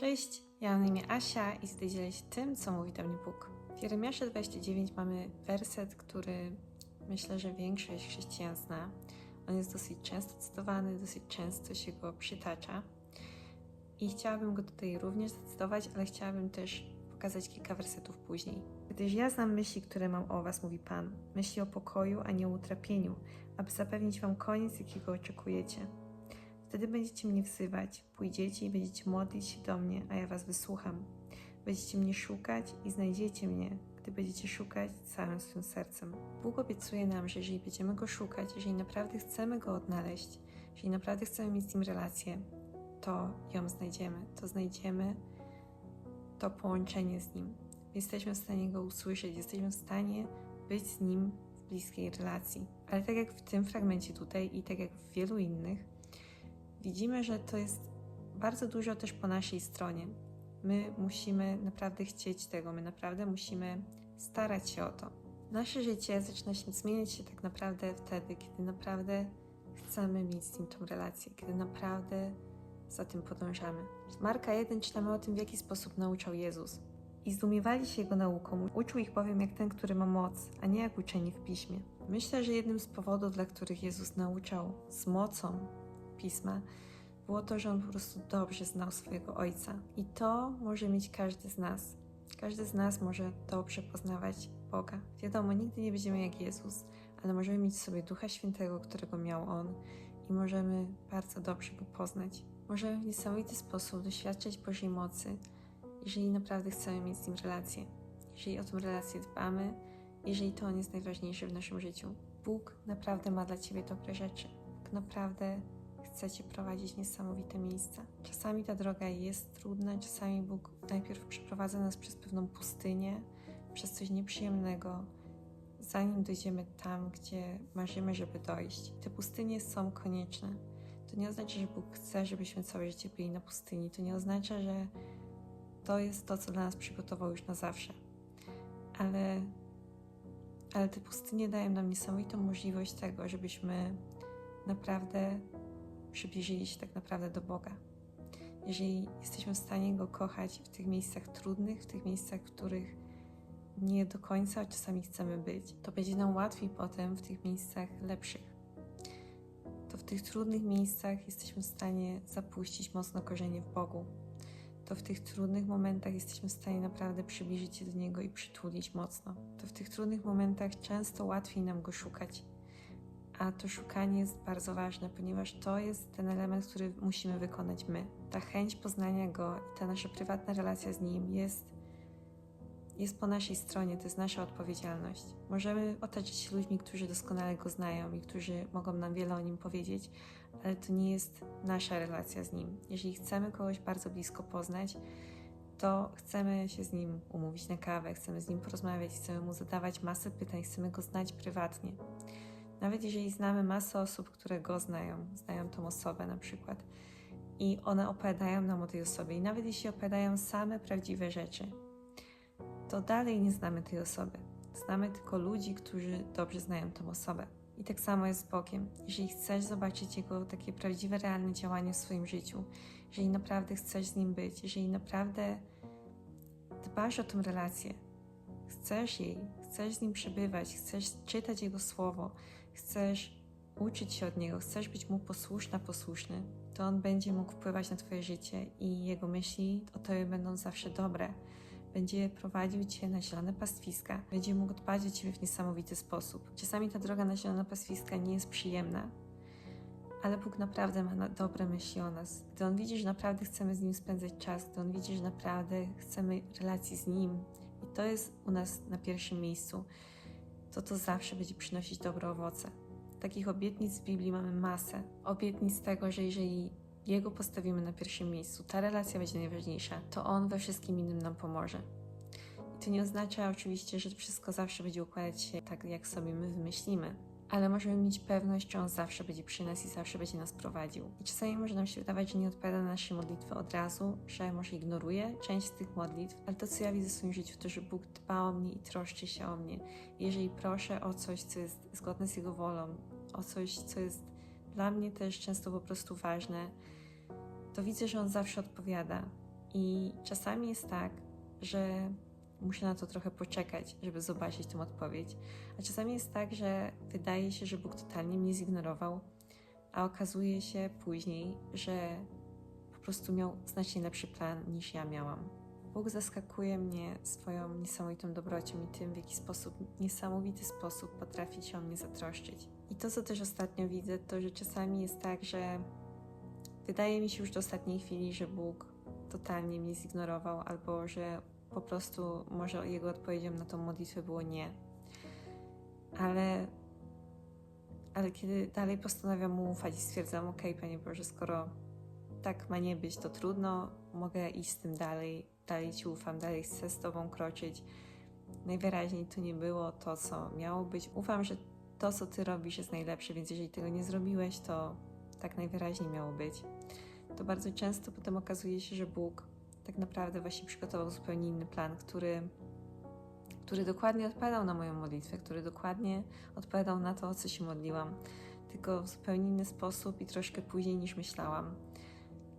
Cześć, ja mam na imię Asia i dzielić się tym, co mówi do mnie Bóg. W Jeremiaszu 29 mamy werset, który myślę, że większość chrześcijan zna. On jest dosyć często cytowany, dosyć często się go przytacza. I chciałabym go tutaj również zacytować, ale chciałabym też pokazać kilka wersetów później. Gdyż ja znam myśli, które mam o was, mówi Pan. Myśli o pokoju, a nie o utrapieniu, aby zapewnić wam koniec, jakiego oczekujecie. Wtedy będziecie mnie wzywać, pójdziecie i będziecie modlić się do mnie, a ja was wysłucham. Będziecie mnie szukać i znajdziecie mnie, gdy będziecie szukać całym swym sercem. Bóg obiecuje nam, że jeżeli będziemy Go szukać, jeżeli naprawdę chcemy Go odnaleźć, jeżeli naprawdę chcemy mieć z Nim relację, to ją znajdziemy. To znajdziemy to połączenie z Nim. Jesteśmy w stanie Go usłyszeć, jesteśmy w stanie być z Nim w bliskiej relacji. Ale tak jak w tym fragmencie tutaj i tak jak w wielu innych, widzimy, że to jest bardzo dużo też po naszej stronie. My musimy naprawdę chcieć tego, my naprawdę musimy starać się o to. Nasze życie zaczyna się zmieniać się tak naprawdę wtedy, kiedy naprawdę chcemy mieć z nim tą relację, kiedy naprawdę za tym podążamy. Z Marka 1 czytamy o tym, w jaki sposób nauczał Jezus. I zdumiewali się jego nauką. Uczył ich bowiem jak ten, który ma moc, a nie jak uczeni w piśmie. Myślę, że jednym z powodów, dla których Jezus nauczał z mocą pisma, było to, że on po prostu dobrze znał swojego ojca. I to może mieć każdy z nas. Każdy z nas może dobrze poznawać Boga. Wiadomo, nigdy nie będziemy jak Jezus, ale możemy mieć w sobie Ducha Świętego, którego miał On i możemy bardzo dobrze Go poznać. Możemy w niesamowity sposób doświadczać Bożej mocy, jeżeli naprawdę chcemy mieć z Nim relację. Jeżeli o tę relację dbamy, jeżeli to On jest najważniejszy w naszym życiu. Bóg naprawdę ma dla Ciebie dobre rzeczy. Bóg naprawdę chce Cię prowadzić niesamowite miejsca. Czasami ta droga jest trudna, czasami Bóg najpierw przeprowadza nas przez pewną pustynię, przez coś nieprzyjemnego, zanim dojdziemy tam, gdzie marzymy, żeby dojść. Te pustynie są konieczne. To nie oznacza, że Bóg chce, żebyśmy całe życie byli na pustyni. To nie oznacza, że to jest to, co dla nas przygotował już na zawsze. Ale, ale te pustynie dają nam niesamowitą możliwość tego, żebyśmy naprawdę przybliżyli się tak naprawdę do Boga. Jeżeli jesteśmy w stanie Go kochać w tych miejscach trudnych, w tych miejscach, w których nie do końca czasami chcemy być, to będzie nam łatwiej potem w tych miejscach lepszych. To w tych trudnych miejscach jesteśmy w stanie zapuścić mocno korzenie w Bogu. To w tych trudnych momentach jesteśmy w stanie naprawdę przybliżyć się do Niego i przytulić mocno. To w tych trudnych momentach często łatwiej nam Go szukać a to szukanie jest bardzo ważne, ponieważ to jest ten element, który musimy wykonać my. Ta chęć poznania Go i ta nasza prywatna relacja z Nim jest, jest po naszej stronie, to jest nasza odpowiedzialność. Możemy otaczać się ludźmi, którzy doskonale Go znają i którzy mogą nam wiele o Nim powiedzieć, ale to nie jest nasza relacja z Nim. Jeżeli chcemy kogoś bardzo blisko poznać, to chcemy się z Nim umówić na kawę, chcemy z Nim porozmawiać, chcemy Mu zadawać masę pytań, chcemy Go znać prywatnie. Nawet jeżeli znamy masę osób, które go znają, znają tą osobę na przykład, i one opowiadają nam o tej osobie, i nawet jeśli opowiadają same prawdziwe rzeczy, to dalej nie znamy tej osoby. Znamy tylko ludzi, którzy dobrze znają tą osobę. I tak samo jest z Bogiem. Jeżeli chcesz zobaczyć Jego takie prawdziwe, realne działanie w swoim życiu, jeżeli naprawdę chcesz z Nim być, jeżeli naprawdę dbasz o tą relację, chcesz jej, chcesz z Nim przebywać, chcesz czytać Jego Słowo, chcesz uczyć się od Niego, chcesz być Mu posłuszna, posłuszny, to On będzie mógł wpływać na Twoje życie i Jego myśli o Tobie będą zawsze dobre. Będzie prowadził Cię na zielone pastwiska, będzie mógł dbać o Ciebie w niesamowity sposób. Czasami ta droga na zielone pastwiska nie jest przyjemna, ale Bóg naprawdę ma dobre myśli o nas. Gdy On widzi, że naprawdę chcemy z Nim spędzać czas, gdy On widzi, że naprawdę chcemy relacji z Nim i to jest u nas na pierwszym miejscu, to to zawsze będzie przynosić dobre owoce. Takich obietnic w Biblii mamy masę. Obietnic tego, że jeżeli Jego postawimy na pierwszym miejscu, ta relacja będzie najważniejsza, to On we wszystkim innym nam pomoże. I to nie oznacza oczywiście, że wszystko zawsze będzie układać się tak, jak sobie my wymyślimy, ale możemy mieć pewność, że On zawsze będzie przy nas i zawsze będzie nas prowadził. I czasami może nam się wydawać, że nie odpowiada na nasze modlitwy od razu, że może ignoruje część z tych modlitw, ale to, co ja widzę w swoim życiu, to, że Bóg dba o mnie i troszczy się o mnie. Jeżeli proszę o coś, co jest zgodne z Jego wolą, o coś, co jest dla mnie też często po prostu ważne, to widzę, że On zawsze odpowiada. I czasami jest tak, że muszę na to trochę poczekać, żeby zobaczyć tę odpowiedź. A czasami jest tak, że wydaje się, że Bóg totalnie mnie zignorował, a okazuje się później, że po prostu miał znacznie lepszy plan niż ja miałam. Bóg zaskakuje mnie swoją niesamowitą dobrocią i tym, w jaki sposób, niesamowity sposób potrafi się o mnie zatroszczyć. I to, co też ostatnio widzę, to, że czasami jest tak, że wydaje mi się już do ostatniej chwili, że Bóg totalnie mnie zignorował, albo że po prostu może jego odpowiedzią na tą modlitwę było nie. Ale, ale kiedy dalej postanawiam mu ufać i stwierdzam, ok, Panie Boże, skoro tak ma nie być, to trudno, mogę iść z tym dalej, dalej Ci ufam, dalej chcę z Tobą kroczyć. Najwyraźniej to nie było to, co miało być. Ufam, że to, co Ty robisz, jest najlepsze, więc jeżeli tego nie zrobiłeś, to tak najwyraźniej miało być. To bardzo często potem okazuje się, że Bóg tak naprawdę właśnie przygotował zupełnie inny plan, który, który dokładnie odpowiadał na moją modlitwę, który dokładnie odpowiadał na to, o co się modliłam, tylko w zupełnie inny sposób i troszkę później niż myślałam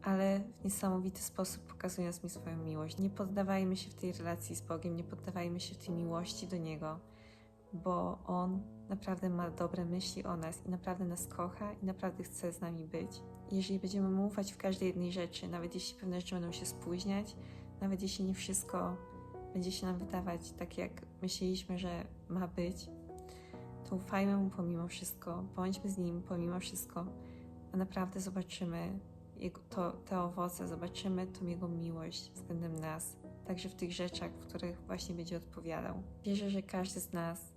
ale w niesamowity sposób pokazując mi swoją miłość. Nie poddawajmy się w tej relacji z Bogiem, nie poddawajmy się w tej miłości do Niego, bo On naprawdę ma dobre myśli o nas i naprawdę nas kocha i naprawdę chce z nami być. Jeżeli będziemy mu ufać w każdej jednej rzeczy, nawet jeśli pewne rzeczy będą się spóźniać, nawet jeśli nie wszystko będzie się nam wydawać tak, jak myśleliśmy, że ma być, to ufajmy mu pomimo wszystko, bądźmy z nim pomimo wszystko, a naprawdę zobaczymy jego, to, te owoce, zobaczymy tą Jego miłość względem nas, także w tych rzeczach, w których właśnie będzie odpowiadał. Wierzę, że każdy z nas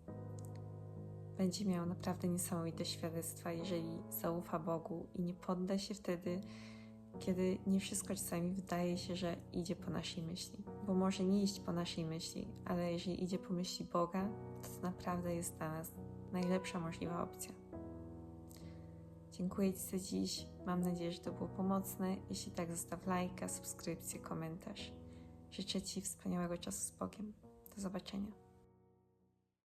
będzie miał naprawdę niesamowite świadectwa, jeżeli zaufa Bogu i nie podda się wtedy, kiedy nie wszystko czasami wydaje się, że idzie po naszej myśli. Bo może nie iść po naszej myśli, ale jeżeli idzie po myśli Boga, to to naprawdę jest dla nas najlepsza możliwa opcja. Dziękuję Ci za dziś. Mam nadzieję, że to było pomocne. Jeśli tak, zostaw lajka, subskrypcję, komentarz. Życzę Ci wspaniałego czasu z Bogiem. Do zobaczenia.